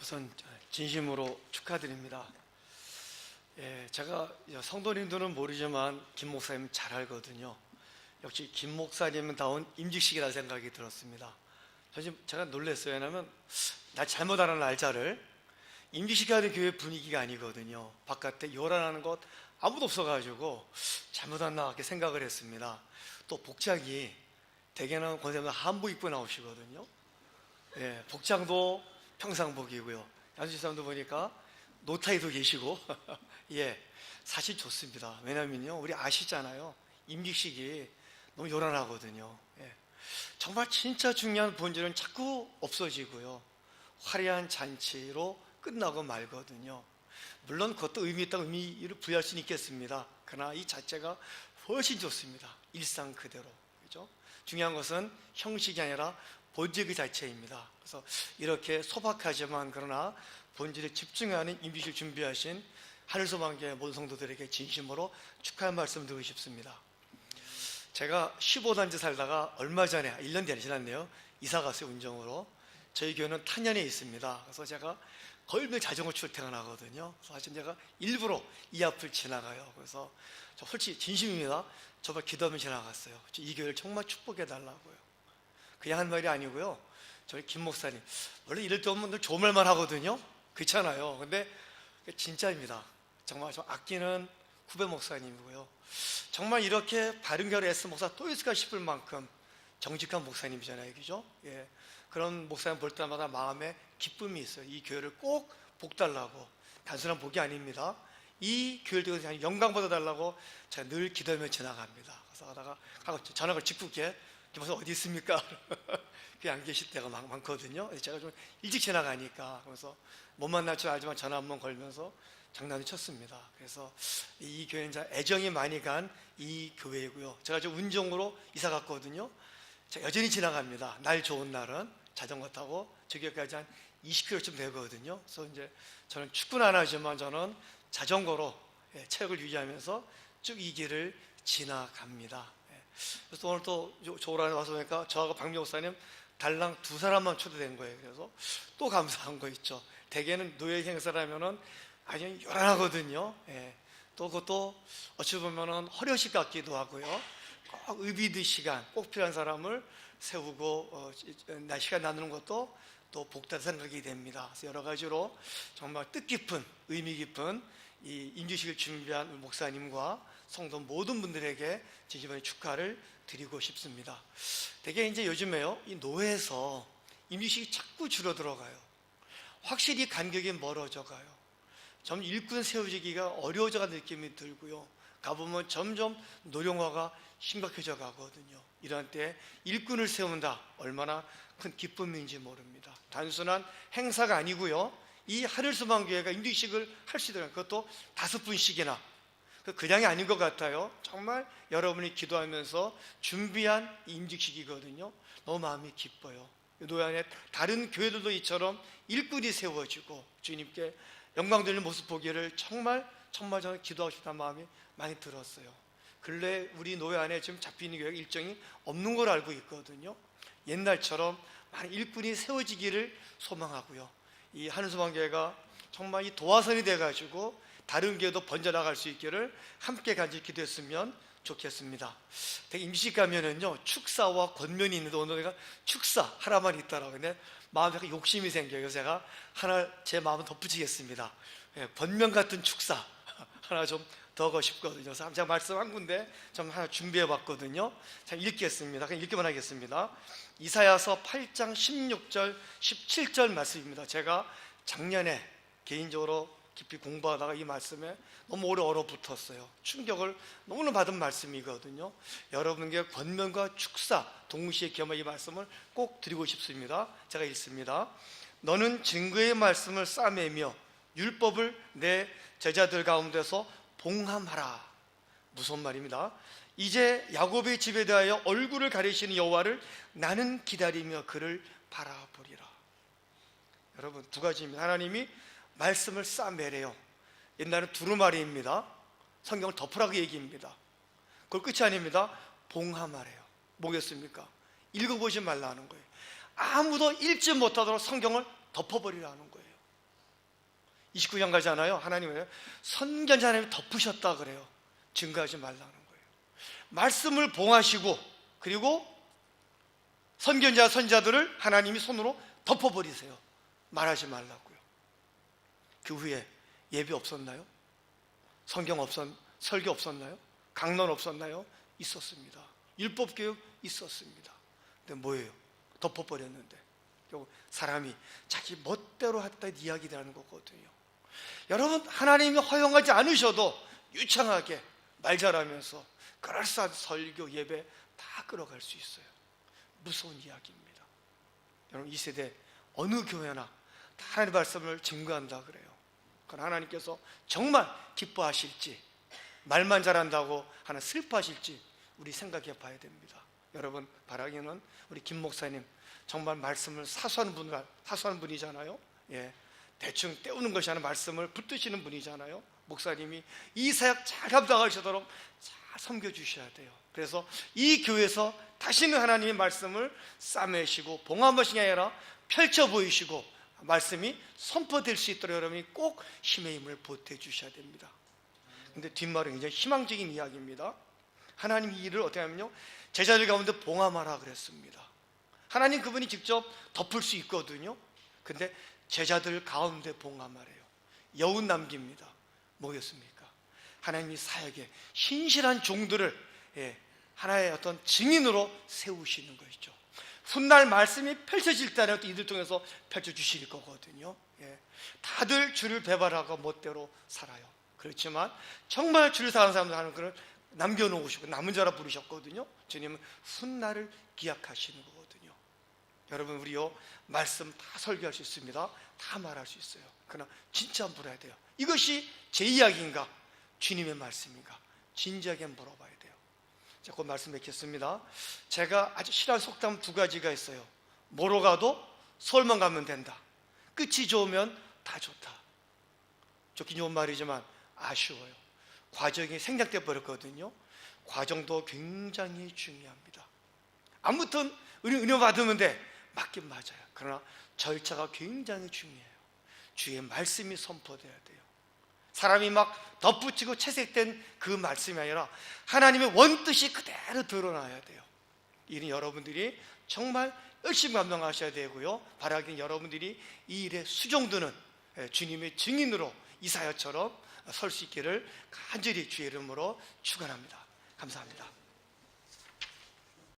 우선 진심으로 축하드립니다. 예, 제가 성도님들은 모르지만 김 목사님 잘 알거든요. 역시 김 목사님다운 임직식이라 생각이 들었습니다. 사실 제가 놀랐어요. 왜냐하면 날 잘못 알아는 날짜를 임직식 하는 교회 분위기가 아니거든요. 바깥에 요란하는 것 아무도 없어가지고 잘못 왔나 이렇게 생각을 했습니다. 또 복장이 대개는 권사님 한복 입고 나오시거든요. 예, 복장도 평상복이고요. 양주 사람도 보니까 노타이도 계시고, 예, 사실 좋습니다. 왜냐면요, 우리 아시잖아요. 임직식이 너무 요란하거든요. 예. 정말 진짜 중요한 본질은 자꾸 없어지고요. 화려한 잔치로 끝나고 말거든요. 물론 그것도 의미 있다고 의미를 부여할 수는 있겠습니다. 그러나 이 자체가 훨씬 좋습니다. 일상 그대로. 그죠? 중요한 것은 형식이 아니라 본질 그 자체입니다. 그래서 이렇게 소박하지만 그러나 본질에 집중하는 임비실 준비하신 하늘소망교회 모든 성도들에게 진심으로 축하의 말씀 드리고 싶습니다. 제가 15단지 살다가 얼마 전에 1년 되지 지났네요. 이사 갔어요 운정으로. 저희 교회는 탄현에 있습니다. 그래서 제가 거의 매 자전거 출퇴근하거든요. 사실 제가 일부러 이 앞을 지나가요. 그래서 저 솔직히 진심입니다. 정말 기도하며 지나갔어요. 이 교회를 정말 축복해 달라고요. 그냥 한 말이 아니고요. 저희 김 목사님 원래 이럴 때 오면 늘 좋은 말만 하거든요. 그렇잖아요. 근데 진짜입니다. 정말 저 아끼는 후배 목사님이고요. 정말 이렇게 바른 결의 S 목사 또 있을까 싶을 만큼 정직한 목사님이잖아요. 그죠? 예. 그런 목사님 볼 때마다 마음에 기쁨이 있어요. 이 교회를 꼭 복달라고. 단순한 복이 아닙니다. 이 교회를 통해서 영광 받아달라고 제가 늘 기도하며 지나갑니다. 그래서 가다가 가고 전화를 직분께 김목사 어디 있습니까? 그게 안 계실 때가 많, 많거든요. 제가 좀 일찍 지나가니까 그래서 못 만날 줄 알지만 전화 한 번 걸면서 장난을 쳤습니다. 그래서 이 교회는 애정이 많이 간 이 교회이고요. 제가 좀 운정으로 이사 갔거든요. 제가 여전히 지나갑니다. 날 좋은 날은 자전거 타고 저기까지 한 20km쯤 되거든요. 그래서 이제 저는 축구는 안 하지만 저는 자전거로 예, 체력을 유지하면서 쭉 이 길을 지나갑니다. 예. 그래서 오늘 또 조라에 와서 보니까 저하고 박명 목사님 달랑 두 사람만 초대된 거예요. 그래서 또 감사한 거 있죠. 대개는 노예 행사라면은 아주 요란하거든요. 예. 또 그것도 어찌 보면은 허려식 같기도 하고요. 꼭 의비드 시간, 꼭 필요한 사람을 세우고 어, 나 시간 나누는 것도 또 복다 생각이 됩니다. 그래서 여러 가지로 정말 뜻깊은 의미 깊은 이 임주식을 준비한 목사님과 성도 모든 분들에게 진심의 축하를 드리고 싶습니다. 되게 이제 요즘에요 이 노예에서 임주식이 자꾸 줄어들어가요. 확실히 간격이 멀어져 가요. 점 일꾼 세워지기가 어려워져가는 느낌이 들고요. 가보면 점점 노령화가 심각해져 가거든요. 이런 때 일꾼을 세운다. 얼마나 큰 기쁨인지 모릅니다. 단순한 행사가 아니고요. 이 하늘수망교회가 임직식을 할 수 있도록 그것도 다섯 분씩이나 그냥이 아닌 것 같아요. 정말 여러분이 기도하면서 준비한 임직식이거든요. 너무 마음이 기뻐요. 노안에 다른 교회들도 이처럼 일꾼이 세워지고 주님께 영광 돌리는 모습 보기를 정말 정말 저는 기도하고 싶다는 마음이 많이 들었어요. 근래 우리 노예 안에 지금 잡히는 교회가 일정이 없는 걸 알고 있거든요. 옛날처럼 많은 일꾼이 세워지기를 소망하고요. 이 하늘소망교회가 정말 이 도화선이 돼가지고 다른 교회도 번져나갈 수 있기를 함께 간절히 기도했으면 좋겠습니다. 임시 가면은요 축사와 권면이 있는데 오늘 내가 축사 하나만 있더라고요. 근데 마음에 약간 욕심이 생겨요. 그래서 제가 하나 제 마음을 덧붙이겠습니다. 예, 번면 같은 축사 하나 좀더 하고 싶거든요. 그래서 제가 말씀 한 군데 좀 하나 준비해 봤거든요. 자, 읽겠습니다. 그냥 읽기만 하겠습니다. 이사야서 8장 16절, 17절 말씀입니다. 제가 작년에 개인적으로 깊이 공부하다가 이 말씀에 너무 오래 얼어붙었어요. 충격을 너무나 받은 말씀이거든요. 여러분께 권면과 축사 동시에 겸한 이 말씀을 꼭 드리고 싶습니다. 제가 읽습니다. 너는 증거의 말씀을 싸매며 율법을 내 제자들 가운데서 봉함하라. 무슨 말입니다. 이제 야곱의 집에 대하여 얼굴을 가리시는 여호와를 나는 기다리며 그를 바라보리라. 여러분 두 가지입니다. 하나님이 말씀을 싸매래요. 옛날에 두루마리입니다. 성경을 덮으라고 얘기입니다. 그걸 끝이 아닙니다. 봉함하래요. 뭐겠습니까? 읽어보지 말라는 거예요. 아무도 읽지 못하도록 성경을 덮어버리라는 거예요. 29장 가잖아요. 하나님은 선견자 하나님 덮으셨다 그래요. 증거하지 말라는 거예요. 말씀을 봉하시고 그리고 선견자 선자들을 하나님이 손으로 덮어버리세요. 말하지 말라고요. 그 후에 예배 없었나요? 성경 없었, 설교 없었나요? 강론 없었나요? 있었습니다. 율법 교육 있었습니다. 근데 뭐예요? 덮어버렸는데 사람이 자기 멋대로 했다 이야기라는 거거든요. 여러분 하나님이 허용하지 않으셔도 유창하게 말 잘하면서 그럴싸한 설교 예배 다 끌어갈 수 있어요. 무서운 이야기입니다. 여러분 이 세대 어느 교회나 다 하나님의 말씀을 증거한다 그래요. 그건 하나님께서 정말 기뻐하실지 말만 잘한다고 하나 슬퍼하실지 우리 생각해 봐야 됩니다. 여러분 바라기는 우리 김 목사님 정말 말씀을 사수하는 분 사수하는 분이잖아요. 예. 대충 때우는 것이 아니라 말씀을 붙드시는 분이잖아요. 목사님이 이 사역 잘 감당하시도록 잘 섬겨 주셔야 돼요. 그래서 이 교회에서 다시는 하나님의 말씀을 싸매시고 봉합하시게 아니라 펼쳐 보이시고 말씀이 선포될 수 있도록 여러분이 꼭 힘의 힘을 보태 주셔야 됩니다. 근데 뒷말은 굉장히 희망적인 이야기입니다. 하나님 이 일을 어떻게 하면요. 제자들 가운데 봉함하라 그랬습니다. 하나님 그분이 직접 덮을 수 있거든요. 근데 제자들 가운데 봉함하래요. 여운 남깁니다. 뭐겠습니까? 하나님이 사역에 신실한 종들을 예, 하나의 어떤 증인으로 세우시는 것이죠. 훗날 말씀이 펼쳐질 때는 또 이들 통해서 펼쳐주실 거거든요. 예, 다들 주를 배발하고 멋대로 살아요. 그렇지만 정말 주를 사는 사람들 하는 그런 남겨놓으시고 남은 자라 부르셨거든요. 주님은 훗날을 기약하시는 거거든요. 여러분 우리요 말씀 다 설교할 수 있습니다. 다 말할 수 있어요. 그러나 진짜 물어야 돼요. 이것이 제 이야기인가? 주님의 말씀인가? 진지하게 물어봐야 돼요. 자, 곧 말씀 맺겠습니다. 제가 아주 싫어하는 속담 두 가지가 있어요. 뭐로 가도 서울만 가면 된다. 끝이 좋으면 다 좋다. 좋긴 좋은 말이지만 아쉬워요. 과정이 생략돼 버렸거든요. 과정도 굉장히 중요합니다. 아무튼 은혜, 은혜 받으면 돼. 맞긴 맞아요. 그러나 절차가 굉장히 중요해요. 주의 말씀이 선포돼야 돼요. 사람이 막 덧붙이고 채색된 그 말씀이 아니라 하나님의 원뜻이 그대로 드러나야 돼요. 이는 여러분들이 정말 열심히 감당하셔야 되고요. 바라기는 여러분들이 이 일에 수종드는 예, 주님의 증인으로 이사야처럼 설 수 있기를 간절히 주의 이름으로 축원합니다. 감사합니다.